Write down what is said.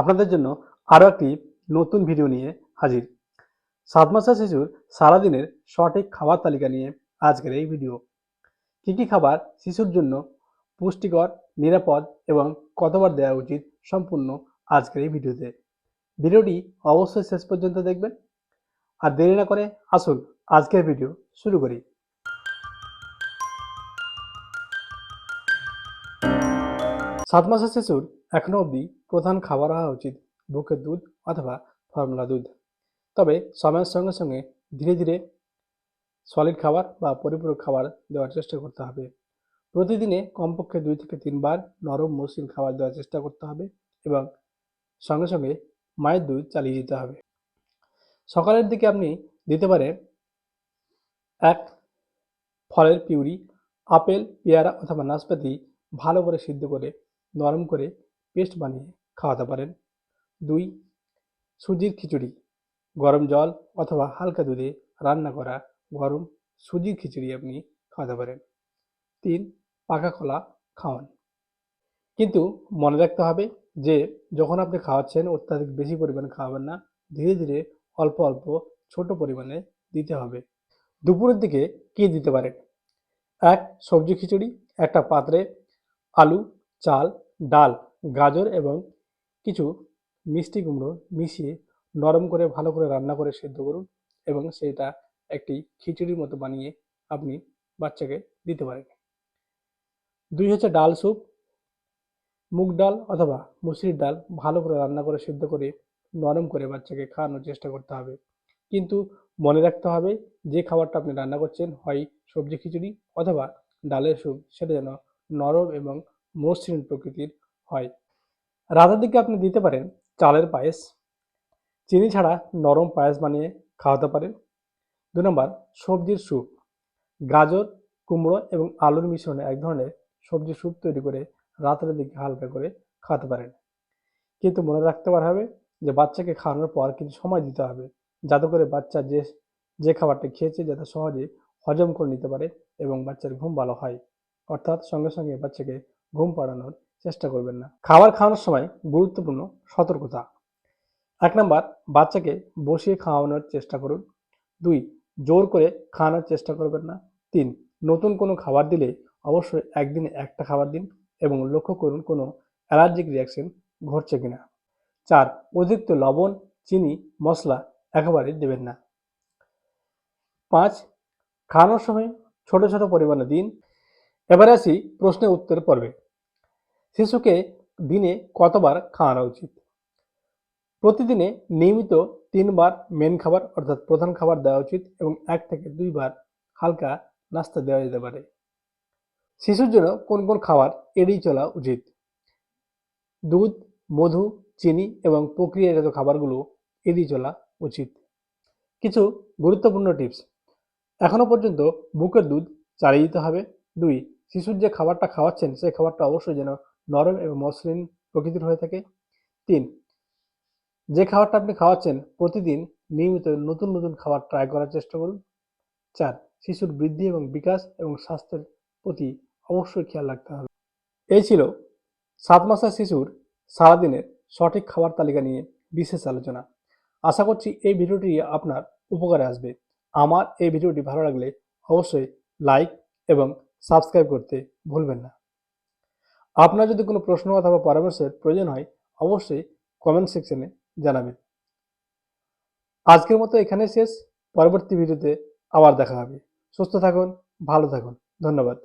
আপনাদের জন্য আরও একটি নতুন ভিডিও নিয়ে হাজির। সাত মাসের শিশুর সারাদিনের সঠিক খাবার তালিকা নিয়ে আজকের এই ভিডিও। কী কী খাবার শিশুর জন্য পুষ্টিকর, নিরাপদ এবং কতবার দেওয়া উচিত সম্পূর্ণ আজকের এই ভিডিওতে? ভিডিওটি অবশ্যই শেষ পর্যন্ত দেখবেন। আর দেরি না করে আসুন আজকের ভিডিও শুরু করি। সাত মাসের শিশুর এখনও অবধি প্রধান খাবার হওয়া উচিত, বুকের দুধ অথবা ফর্মুলা দুধ। তবে সময়ের সঙ্গে সঙ্গে ধীরে ধীরে সলিড খাবার বা পরিপূরক খাবার দেওয়ার চেষ্টা করতে হবে। প্রতিদিনে কমপক্ষে দুই থেকে তিনবার নরম মসৃণ খাবার দেওয়ার চেষ্টা করতে হবে এবং সঙ্গে সঙ্গে মায়ের দুধ চালিয়ে দিতে হবে। সকালের দিকে আপনি দিতে পারেন এক ফলের পিউরি, আপেল, পেয়ারা অথবা নাশপাতি ভালো করে সিদ্ধ করে, নরম করে পেস্ট বানিয়ে খাওয়াতে পারেন। দুই, সুজির খিচুড়ি। গরম জল অথবা হালকা দুধে রান্না করা গরম সুজির খিচুড়ি আপনি খাওয়াতে পারেন। তিন, পাকা কলা খাওয়ান। কিন্তু মনে রাখতে হবে যে, যখন আপনি খাওয়াচ্ছেন অত্যাধিক বেশি পরিমাণে খাওয়াবেন না, ধীরে ধীরে অল্প অল্প ছোট পরিমাণে দিতে হবে। দুপুরের দিকে কী দিতে পারেন? এক, সবজি খিচুড়ি, একটা পাত্রে আলু, চাল, ডাল গাজর এবং কিছু মিষ্টি কুমড়ো মিশিয়ে নরম করে, ভালো করে রান্না করে সেদ্ধ করুন এবং সেটা একটি খিচুড়ির মতো বানিয়ে আপনি বাচ্চাকে দিতে পারেন। দুই হচ্ছে ডাল স্যুপ। মুগ ডাল অথবা মুসুরির ডাল ভালো করে রান্না করে সিদ্ধ করে নরম করে বাচ্চাকে খাওয়ানোর চেষ্টা করতে হবে। কিন্তু মনে রাখতে হবে, যে খাবারটা আপনি রান্না করছেন হয় সবজি খিচুড়ি অথবা ডালের স্যুপ, সেটা যেন নরম এবং মসৃণ প্রকৃতির হয়। রাতের দিকে আপনি দিতে পারেন চালের পায়েস। চিনি ছাড়া নরম পায়েস বানিয়ে খাওয়াতে পারেন। দু নম্বর, সবজির স্যুপ। গাজর, কুমড়ো এবং আলুর মিশ্রণে এক ধরনের সবজি স্যুপ তৈরি করে রাতের দিকে হালকা করে খাওয়াতে পারেন। কিন্তু মনে রাখতে পারা হবে যে বাচ্চাকে খাওয়ানোর পর কিছু সময় দিতে হবে যাতে করে বাচ্চা যে যে খাবারটা খেয়েছে যাতে সহজে হজম করে নিতে পারে এবং বাচ্চার ঘুম ভালো হয়। অর্থাৎ সঙ্গে সঙ্গে বাচ্চাকে ঘুম পাড়ানোর চেষ্টা করবেন না। খাবার খাওয়ানোর সময় গুরুত্বপূর্ণ সতর্কতা। এক নম্বর, বাচ্চাকে বসিয়ে খাওয়ানোর চেষ্টা করুন। দুই, জোর করে খাওয়ানোর চেষ্টা করবেন না। তিন, নতুন কোনো খাবার দিলে অবশ্যই একদিনে একটা খাবার দিন এবং লক্ষ্য করুন কোনো অ্যালার্জিক রিয়াকশন ঘটছে কিনা। চার, অতিরিক্ত লবণ, চিনি, মশলা একেবারে দেবেন না। পাঁচ, খাওয়ানোর সময় ছোট ছোট পরিমাণে দিন। এবারে আসি প্রশ্নের উত্তর পর্বে। শিশুকে দিনে কতবার খাওয়ানো উচিত? প্রতিদিনে নিয়মিত তিনবার মেন খাবার অর্থাৎ প্রধান খাবার দেওয়া উচিত এবং এক থেকে দুইবার হালকা নাস্তা দেওয়া যেতে পারে। শিশুর জন্য কোন কোন খাবার এড়িয়ে চলা উচিত? দুধ, মধু, চিনি এবং প্রক্রিয়াজাত খাবারগুলো এড়িয়ে চলা উচিত। কিছু গুরুত্বপূর্ণ টিপস। এখনও পর্যন্ত বুকের দুধ চালিয়ে দিতে হবে। দুই, শিশুর যে খাবারটা খাওয়াচ্ছেন সেই খাবারটা অবশ্যই যেন নরম এবং মসৃণ প্রকৃতির হয়ে থাকে। তিন, যে খাবারটা আপনি খাওয়াচ্ছেন প্রতিদিন নিয়মিত নতুন নতুন খাবার ট্রাই করার চেষ্টা করুন। চার, শিশুর বৃদ্ধি এবং বিকাশ এবং স্বাস্থ্যের প্রতি অবশ্যই খেয়াল রাখতে হবে। এই ছিল সাত মাসের শিশুর সারাদিনের সঠিক খাবার তালিকা নিয়ে বিশেষ আলোচনা। আশা করছি এই ভিডিওটি আপনার উপকারে আসবে। আমার এই ভিডিওটি ভালো লাগলে অবশ্যই লাইক এবং সাবস্ক্রাইব করতে ভুলবেন না। আপনার যদি কোনো প্রশ্ন অথবা পরামর্শের প্রয়োজন হয়, অবশ্যই কমেন্ট সেকশনে জানাবেন। আজকের মতো এখানে শেষ। পরবর্তী ভিডিওতে আবার দেখা হবে। সুস্থ থাকুন, ভালো থাকুন। ধন্যবাদ।